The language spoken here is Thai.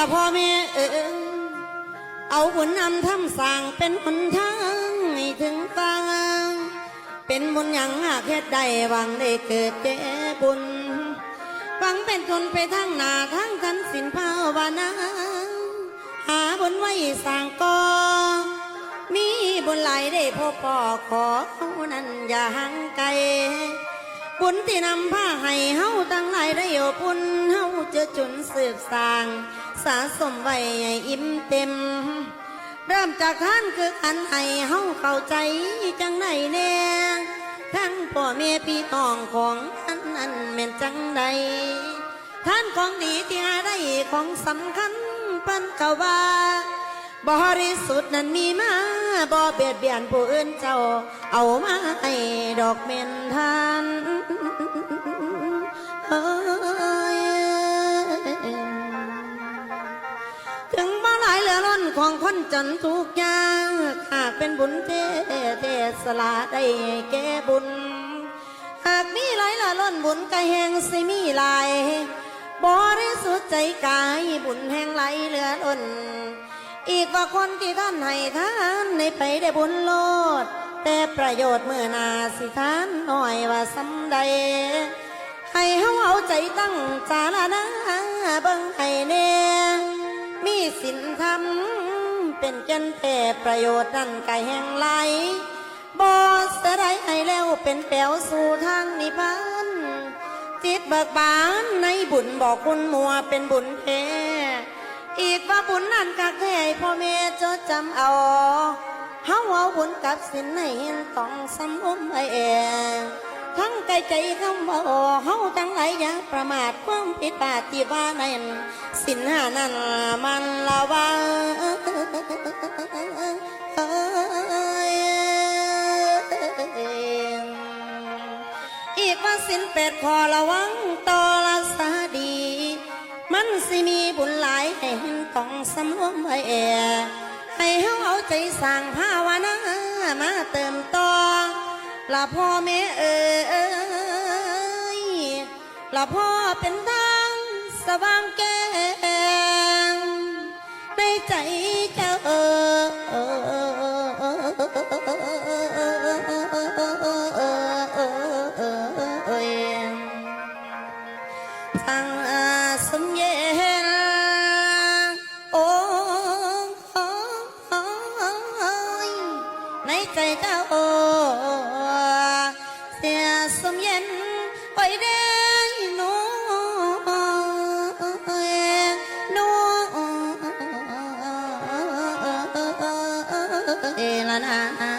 ละพ่อแม่เออเอาบุญนำทำสร้างเป็นหนทางให้ถึงฟังเป็นบุญยังหากเฮ็ดได้หวังได้เกิดแก่บุญหวังเป็นทุนไปทั้งหนาทั้งทันสินภาวนาหาบุญไว้สร้างก่อมีบุญไหลได้พบปอขอเขานั้นอย่าห่างไกล บุญที่นำผ้าให้เฮาตั้งหลายได้อบอุ่นเฮาจะจุนสืบสร้าง สะสมไว้ให้อิ่มเต็ม เริ่มจากท่านคืออันให้เฮาเข้าใจจังไหนแน่ทั้งพ่อแม่พี่น้องของท่านนั้นแม่นจังใดท่านของดีที่หาได้ของสำคัญปันกว่า บริสุทธิ์นั้นมีมา บ่เบียดเบียนผู้อื่นเจ้า เอามาให้ดอกเมนทานเอ้ยถึงบ่หลายเหลือล้นของคนจนทุกยางหากเป็นบุญเทเทสละได้แก่บุญ หากมีหลายละล้นบุญก็แห่งสิมีหลายบริสุทธิ์ใจกายบุญแห่งไหลเหลือล้น อีกว่าคนที่ท่านให้ท่านในไปได้บุญโลด แต่ประโยชน์เมื่อนาสิท่านหน่อยว่าสำใด ให้เฮาเอาใจตั้งจาระนะเบิ่งให้แน่มีสินธรรมเป็นแก่นแต่ประโยชน์นั่นกายแห่งไหลบ่สะได้ให้แล้วเป็นแปวสู่ทางนิพพานจิตเบิกบานในบุญบอกคุณมัวเป็นบุญแท้อีกว่าบุญนั่นกั พ่อแม่จดจำเอาเฮาเอาบุญกับสินในเห็นต้องสำอมไว้เองทั้งใจใจคำว่าโอเฮาทั้งหลายอย่าประมาทความผิดพลาดที่ว่านั้นสินหานั้นมันละว่าอีกว่าสินเป็ดขอระวังต่อละสาดี สิมีบุญหลายให้เห็นต้องสำรวมไว้แอให้เฮาเอาใจสั่งภาวนามาเติมต่อละพ่อแม่เอ๋ยละพ่อเป็นทางสว่างแก้งในใจเจ้าเอ๋ยฟังสมเย็ สมเย็นไปได้หนูหนูเอลานา